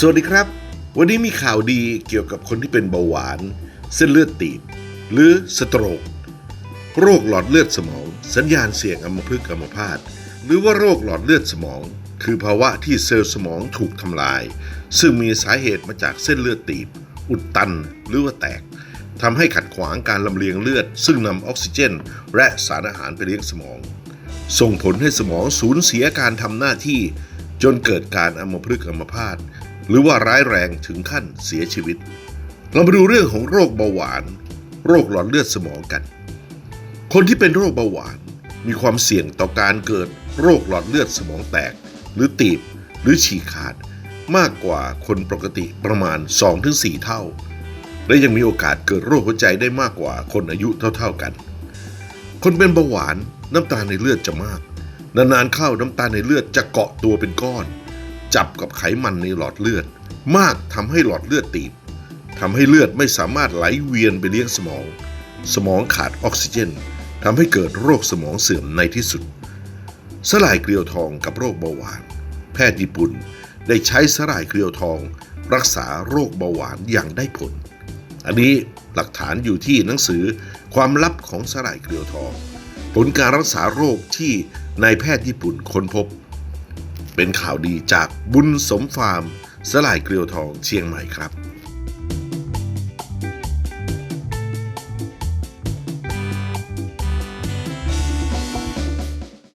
สวัสดีครับ วันนี้มีข่าวดีเกี่ยวกับคนที่เป็นเบาหวาน เส้นเลือดตีบ หรือสโตรก โรคหลอดเลือดสมอง สัญญาณเสี่ยงอัมพฤกษ์อัมพาตหรือว่าโรคหลอดเลือดสมอง คือภาวะที่เซลล์สมองถูกทำลาย ซึ่งมีสาเหตุมาจากเส้นเลือดตีบ อุดตันหรือว่าแตกทำให้ขัดขวางการลำเลียงเลือด ซึ่งนำออกซิเจน และสารอาหารไปเลี้ยงสมอง ส่งผลให้สมองสูญเสียการทำหน้าที่ จนเกิดการอัมพฤกษ์อัมพาต หรือว่าร้ายแรงถึงขั้นเสียชีวิต เรามาดูเรื่องของโรคเบาหวาน โรคหลอดเลือดสมองกัน คนที่เป็นโรคเบาหวาน มีความเสี่ยงต่อการเกิดโรคหลอดเลือดสมองแตก หรือตีบ หรือฉีกขาด มากกว่าคนปกติประมาณ 2-4 เท่า และยังมีโอกาสเกิดโรคหัวใจได้มากกว่าคนอายุเท่าๆกัน คนเป็นเบาหวานน้ำตาลในเลือดจะมาก นานๆเข้าน้ำตาลในเลือดจะเกาะตัวเป็นก้อน จับกับไขมันในหลอดเลือด มากทำให้หลอดเลือดตีบทำให้เลือดไม่สามารถไหลเวียนไปเลี้ยงสมอง สมองขาดออกซิเจนทำให้เกิดโรคสมองเสื่อมในที่สุด สลายเกลียวทองกับโรคเบาหวาน แพทย์ญี่ปุ่นได้ใช้สลายเกลียวทอง รักษาโรคเบาหวานอย่างได้ผล อันนี้หลักฐานอยู่ที่หนังสือความลับของสลายเกลียวทอง ผลการรักษาโรคที่นายแพทย์ญี่ปุ่นค้นพบ เป็นข่าวดีจากบุญสมฟาร์ม สลายเกลียวทองเชียงใหม่ครับ